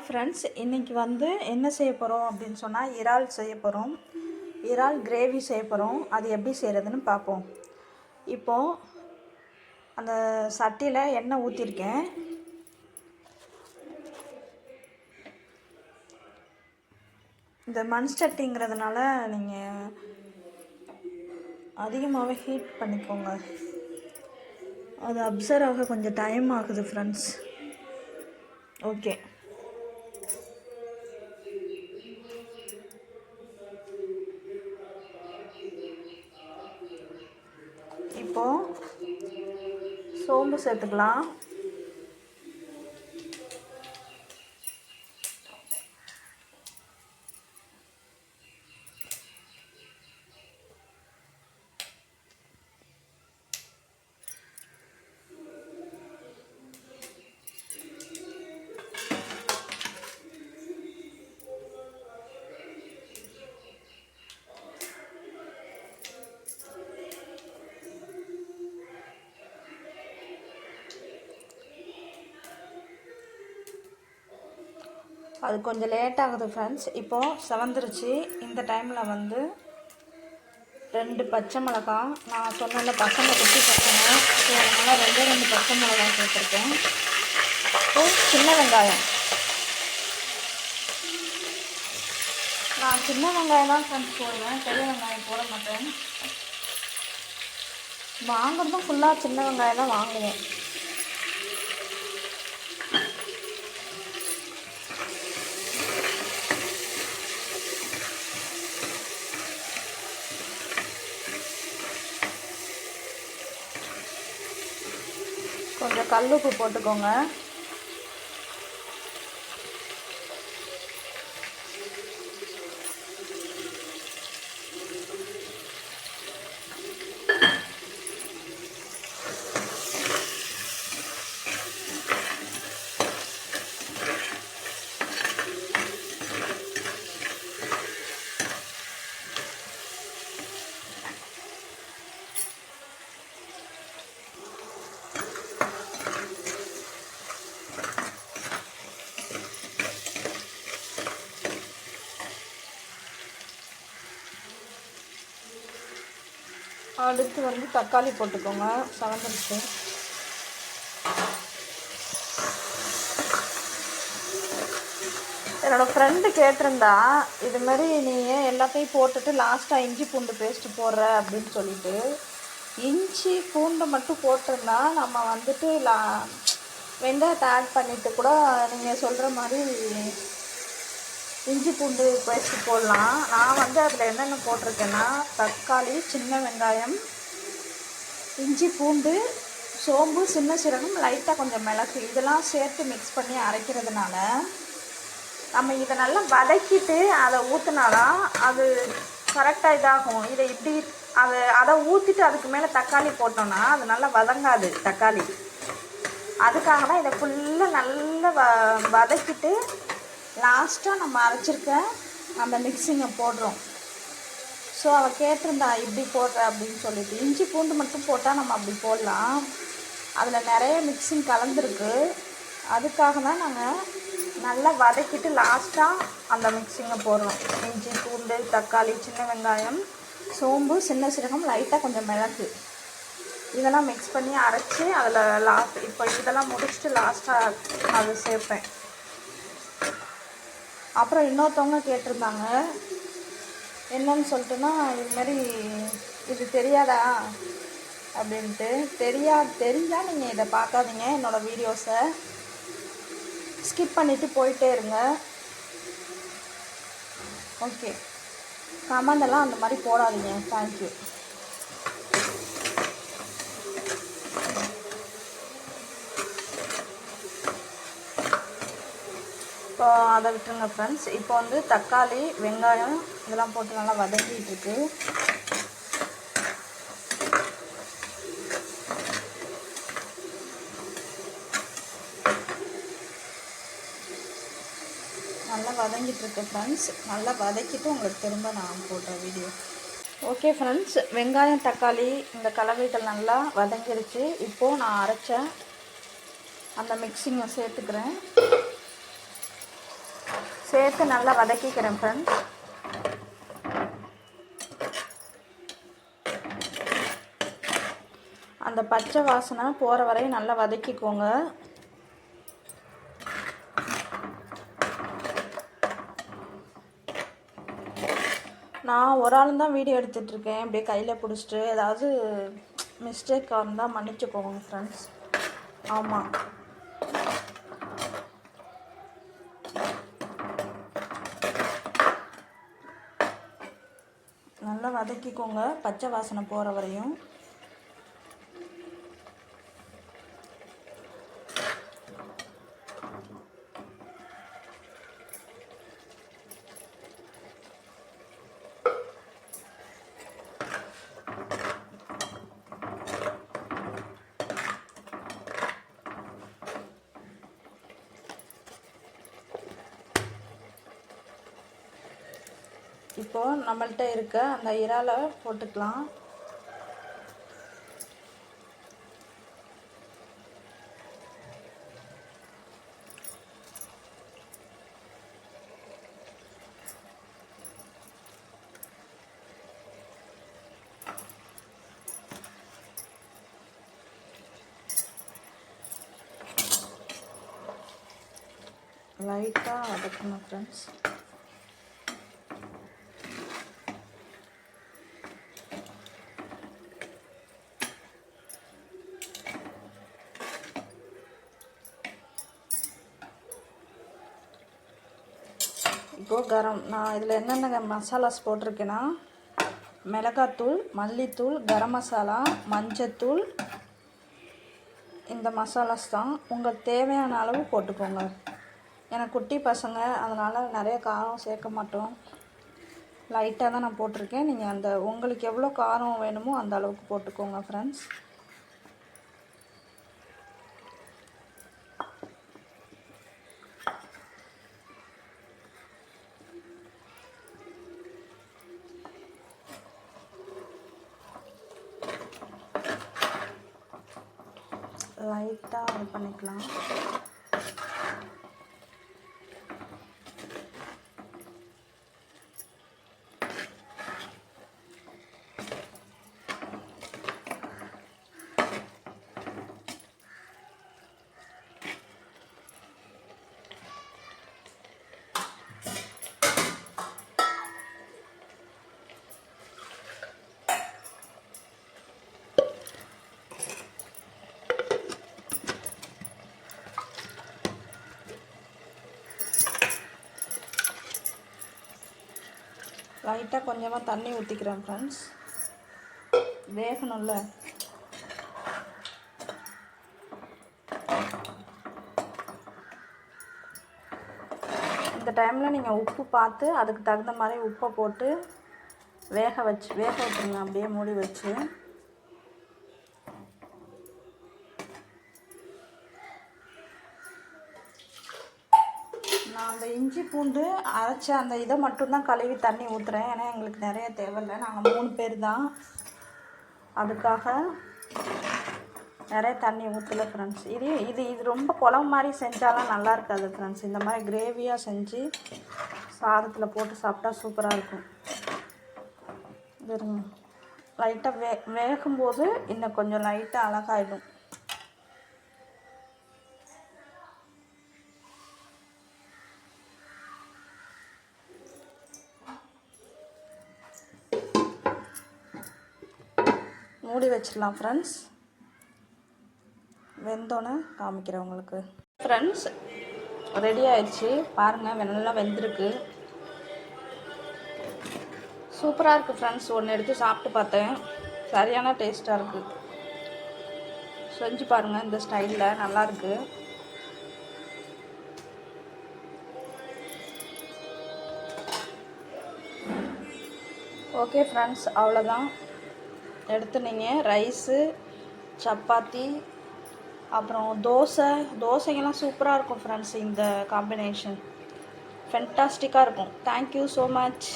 Hi friends இன்றைக்கி வந்து என்ன செய்ய போகிறோம் அப்படின்னு சொன்னால் இறால் செய்ய போகிறோம் இறால் கிரேவி செய்ய போகிறோம் அது எப்படி செய்கிறதுன்னு பார்ப்போம். இப்போது அந்த சட்டியில் எண்ணெய் ஊற்றிருக்கேன் இந்த மண் சட்டிங்கிறதுனால நீங்கள் அதிகமாகவே ஹீட் பண்ணிக்கோங்க. அது அப்சர்வ் ஆக கொஞ்சம் டைம் ஆகுது ஃப்ரெண்ட்ஸ் ஓகே இப்போது சோம்பு சேர்த்துக்கலாம். அது கொஞ்சம் லேட் ஆகுது ஃப்ரெண்ட்ஸ் இப்போது செவந்துருச்சு. இந்த டைமில் வந்து ரெண்டு பச்சை மிளகாய் நான் சொன்ன பசங்க குட்டி பசங்க. ஸோ அதனால் ரெண்டே ரெண்டு பச்சை மிளகாய் சேர்த்துருக்கேன். இப்போ சின்ன வெங்காயம். நான் சின்ன வெங்காயம் தான் ஃப்ரெண்ட்ஸ் போடுவேன். பெரிய வெங்காயம் போட மாட்டேன். வாங்குறதும் ஃபுல்லாக சின்ன வெங்காயம் தான் வாங்குவேன் கொஞ்சம் கல்லுப்பு போட்டுக்கோங்க. அடுத்து வந்து தக்காளி போட்டுக்கோங்க. கலந்துருச்சு என்னோடய ஃப்ரெண்டு கேட்டிருந்தா இது மாதிரி நீ எல்லாத்தையும் போட்டுட்டு லாஸ்ட்டாக இஞ்சி பூண்டு பேஸ்ட்டு போடுற அப்படின்னு சொல்லிட்டு இஞ்சி பூண்டு மட்டும் போட்டிருந்தா நம்ம வந்துட்டு லா வெங்காயத்தை ஆட் பண்ணிவிட்டு கூட நீங்கள் சொல்கிற மாதிரி இஞ்சி பூண்டு பேஸ்ட் போடலாம். நான் வந்து அதில் என்னென்ன போட்டிருக்கேன்னா தக்காளி சின்ன வெங்காயம் இஞ்சி பூண்டு சோம்பு சின்ன சீரகம் லைட்டாக கொஞ்சம் மிளகு. இதெல்லாம் சேர்த்து மிக்ஸ் பண்ணி அரைக்கிறதுனால நம்ம இதை நல்லா வதக்கிட்டு அதை ஊற்றினாதான் அது கரெக்டாக இதாகும். இதை இப்படி அதை அதை ஊற்றிட்டு அதுக்கு மேலே தக்காளி போட்டோன்னா அது நல்லா வதங்காது தக்காளி. அதுக்காக தான் இதை ஃபுல்லாக நல்லா வ வதக்கிட்டு லாஸ்ட்டாக நம்ம அரைச்சிருக்க அந்த மிக்சிங்கை போடுறோம். ஸோ அவள் கேட்டிருந்தா இப்படி போடுற அப்படின்னு சொல்லிட்டு. இஞ்சி பூண்டு மட்டும் போட்டால் நம்ம அப்படி போடலாம். அதில் நிறைய மிக்சிங் கலந்துருக்கு. அதுக்காக தான் நாங்கள் நல்லா வதக்கிட்டு லாஸ்ட்டாக அந்த மிக்சிங்கை போடுறோம். இஞ்சி பூண்டு தக்காளி சின்ன வெங்காயம் சோம்பு சின்ன சீரகம் லைட்டாக கொஞ்சம் மிளகு. இதெல்லாம் மிக்ஸ் பண்ணி அரைச்சி அதில் லாஸ்ட் இப்போ இதெல்லாம் முடிச்சுட்டு லாஸ்ட்டாக அதை சேர்ப்பேன். அப்புறம் இன்னொருத்தவங்க கேட்டிருந்தாங்க. என்னன்னு சொல்லிட்டுன்னா இதுமாரி இது தெரியாதா? அப்படின்ட்டு. தெரியா தெரிஞ்சால் நீங்கள் இதை பார்க்காதீங்க என்னோடய வீடியோஸை ஸ்கிப் பண்ணிவிட்டு போயிட்டே இருங்க. ஓகே கமெண்டெல்லாம் அந்த மாதிரி போடாதீங்க. தேங்க்யூ இப்போ அதை விட்டுருங்க ஃப்ரெண்ட்ஸ் இப்போ வந்து தக்காளி வெங்காயம் இதெல்லாம் போட்டு நல்லா வதங்கிட்டுருக்கு நல்லா வதங்கிட்டுருக்கு ஃப்ரெண்ட்ஸ் நல்லா வதக்கிட்டு உங்களுக்கு திரும்ப நான் போடுறேன் வீடியோ ஓகே ஃப்ரெண்ட்ஸ் வெங்காயம் தக்காளி இந்த கலவைகள் நல்லா வதங்கிருச்சு. இப்போது நான் அரைச்ச அந்த மிக்சிங்கை சேர்த்துக்கிறேன். சேர்த்து நல்லா வதக்கிக்கிறேன் ஃப்ரெண்ட்ஸ் அந்த பச்சை வாசனை போகிற வரையும் நல்லா வதக்கிக்கோங்க. நான் ஒரு ஆளும் தான் வீடியோ எடுத்துட்ருக்கேன் அப்படியே கையில் பிடிச்சிட்டு ஏதாவது மிஸ்டேக் இருந்தால் மன்னிச்சுக்கோங்க ஃப்ரெண்ட்ஸ் ஆமாம் நல்லா வதக்கிக்கோங்க பச்சை வாசனை போகிற வரையும். இப்போது நம்மள்கிட்ட இருக்க அந்த இறாலை போட்டுக்கலாம். லைட்டாக வதக்கணும் ஃப்ரெண்ட்ஸ் இப்போது கரம் நான் இதில் என்னென்ன மசாலாஸ் போட்டிருக்கேன்னா மிளகாத்தூள் மல்லித்தூள் கரம் மசாலா மஞ்சத்தூள் இந்த மசாலாஸ் தான். உங்கள் தேவையான அளவு போட்டுக்கோங்க. எனக்கு குட்டி பசங்க அதனால் நிறைய காரம் சேர்க்க மாட்டோம். லைட்டாக தான் நான் போட்டிருக்கேன். நீங்கள் அந்த உங்களுக்கு எவ்வளோ காரம் வேணுமோ அந்த அளவுக்கு போட்டுக்கோங்க ஃப்ரெண்ட்ஸ் லைட்டாக இது பண்ணிக்கலாம். லைட்டாக கொஞ்சமாக தண்ணி ஊற்றிக்கிறேன் ஃப்ரெண்ட்ஸ் வேகணும்ல. இந்த டைமில் நீங்கள் உப்பு பார்த்து அதுக்கு தகுந்த மாதிரி உப்பை போட்டு வேக வச்சு வேக விட்டுருங்க அப்படியே மூடி வச்சு நான் அந்த இஞ்சி பூண்டு அரைச்ச அந்த இதை மட்டும்தான் கழுவி தண்ணி ஊற்றுறேன் ஏன்னா எங்களுக்கு நிறைய தேவையில்லை. நாங்கள் மூணு பேர் தான். அதுக்காக நிறைய தண்ணி ஊற்றல ஃப்ரெண்ட்ஸ் இது இது இது ரொம்ப குழம்பு மாதிரி செஞ்சாலும் நல்லா இருக்காது ஃப்ரெண்ட்ஸ் இந்த மாதிரி கிரேவியாக செஞ்சு சாதத்தில் போட்டு சாப்பிட்டா சூப்பராக இருக்கும். இது லைட்டாக வே வேகும்போது இன்னும் கொஞ்சம் லைட்டாக அழகாயிடும். வச்சிடலாம் ஃப்ரெண்ட்ஸ் வெந்தோன்னே காமிக்கிறேன் உங்களுக்கு. ஃப்ரெண்ட்ஸ் ரெடி ஆயிடுச்சு. பாருங்கள் நல்லா வெந்திருக்கு. சூப்பராக இருக்குது ஃப்ரெண்ட்ஸ் ஒன்று எடுத்து சாப்பிட்டு பார்த்தேன். சரியான டேஸ்ட்டாக இருக்குது செஞ்சு பாருங்கள் இந்த ஸ்டைலில் நல்லாயிருக்கு ஓகே ஃப்ரெண்ட்ஸ் அவ்வளோதான் எடுத்து நீங்கள் ரைஸு சப்பாத்தி அப்புறம் தோசை. தோசைங்கெல்லாம் சூப்பராக இருக்கும் ஃப்ரெண்ட்ஸ் இந்த காம்பினேஷன் ஃபென்டாஸ்டிக்காக இருக்கும். Thank you so much